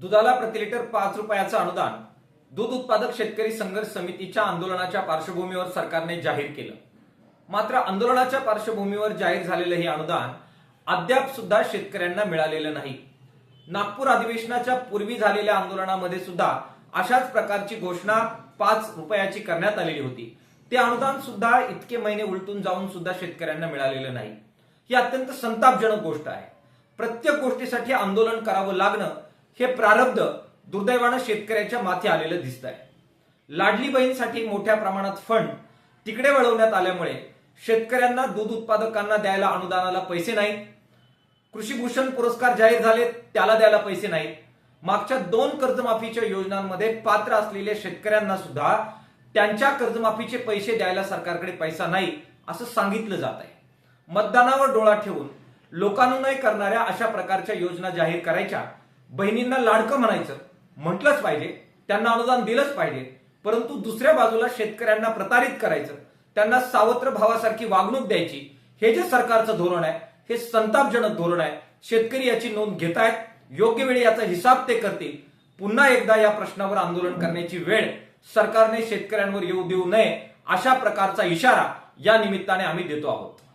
दुधाला प्रति लिटर पाच रुपयाचं अनुदान दूध उत्पादक शेतकरी संघर्ष समितीच्या आंदोलनाच्या पार्श्वभूमीवर सरकारने जाहीर केलं. मात्र आंदोलनाच्या पार्श्वभूमीवर जाहीर झालेलं हे अनुदान अद्याप सुद्धा शेतकऱ्यांना मिळालेलं नाही. नागपूर अधिवेशनाच्या पूर्वी झालेल्या आंदोलनामध्ये सुद्धा अशाच प्रकारची घोषणा पाच रुपयाची करण्यात आलेली होती. ते अनुदान सुद्धा इतके महिने उलटून जाऊन सुद्धा शेतकऱ्यांना मिळालेलं नाही. ही अत्यंत संतापजनक गोष्ट आहे. प्रत्येक गोष्टीसाठी आंदोलन करावं लागणं हे प्रारब्ध दुर्दैवानं शेतकऱ्याच्या माथी आलेलं दिसत आहे लाडली बहीणसाठी मोठ्या प्रमाणात फंड तिकडे वळवण्यात आल्यामुळे शेतकऱ्यांना दूध उत्पादकांना द्यायला अनुदानाला पैसे नाहीत. कृषी भूषण पुरस्कार जाहीर झाले त्याला द्यायला पैसे नाहीत. मागच्या दोन कर्जमाफीच्या योजनांमध्ये पात्र असलेल्या शेतकऱ्यांना सुद्धा त्यांच्या कर्जमाफीचे पैसे द्यायला सरकारकडे पैसा नाही असं सांगितलं जात आहे मतदानावर डोळा ठेवून लोकानुनय करणाऱ्या अशा प्रकारच्या योजना जाहीर करायच्या बहिणींना लाडकं म्हणायचं. म्हटलंच पाहिजे. त्यांना अनुदान दिलंच पाहिजे. परंतु दुसऱ्या बाजूला शेतकऱ्यांना प्रतारित करायचं. त्यांना सावत्र भावासारखी वागणूक द्यायची. हे जे सरकारचं धोरण आहे हे संतापजनक धोरण आहे. शेतकरी याची नोंद घेत आहेत. योग्य वेळी याचा हिसाब ते करतील. पुन्हा एकदा या प्रश्नावर आंदोलन करण्याची वेळ सरकारने शेतकऱ्यांवर येऊ देऊ नये अशा प्रकारचा इशारा या निमित्ताने आम्ही देतो आहोत.